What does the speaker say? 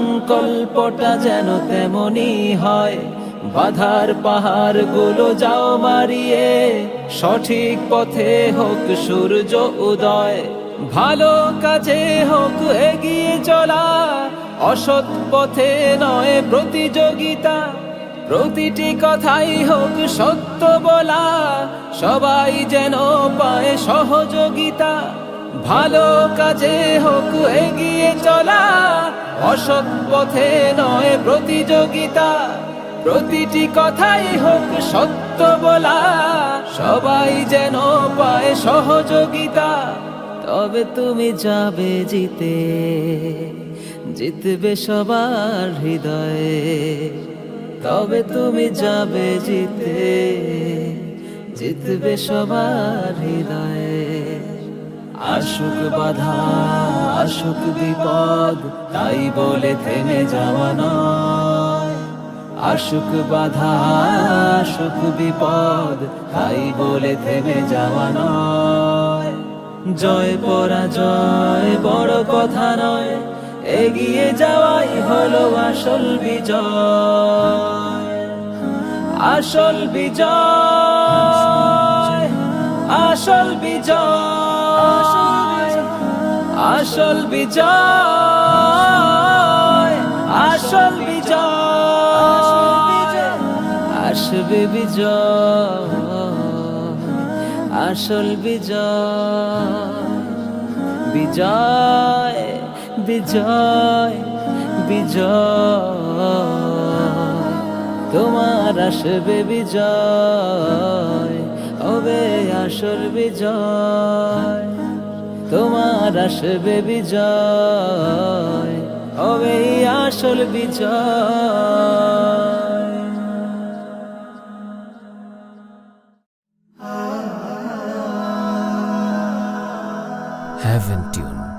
সংকল্পটা যেন তেমনই হয়। বাধার পাহাড়গুলো যাও মারিয়ে, সঠিক পথে হোক সূর্য উদয়। ভালো কাজে হোক এগিয়ে চলা, অসৎ পথে নয় প্রতিযোগিতা। প্রতিটি কথাই হোক সত্য বলা, সবাই যেন পায় সহযোগিতা। ভালো কাজে হোক এগিয়ে চলা, অসৎ পথে নয় প্রতিযোগিতা। প্রতিটি কথাই হোক সত্য বলা, সবাই যেন পায় সহযোগিতা। তবে তুমি যাবে জিতে, জিতবে সবার হৃদয়ে। তবে তুমি যাবে জিতে, জিতবে সবার হৃদয়ে। আসুক বাধা, আসুক বিপদ, তাই বলে থেমে যাওয়া নয়। আসুক বাধা, আসুক বিপদ, তাই বলে থেমে যাওয়া নয়। জয় পরাজয় বড় কথা নয়, এগিয়ে যাওয়াই হলো আসল বিজয়। আসল বিজয় আসল বিজয়। আসল বিজয় আসল বিজয় আসবে বিজয় আসল বিজয় বিজয় বিজয় বিজয় তোমার আসবে বিজয় হবে আসল বিজয়। তোমার আসবে বিজয় হবে আসল বিজয়। Heaven Tune.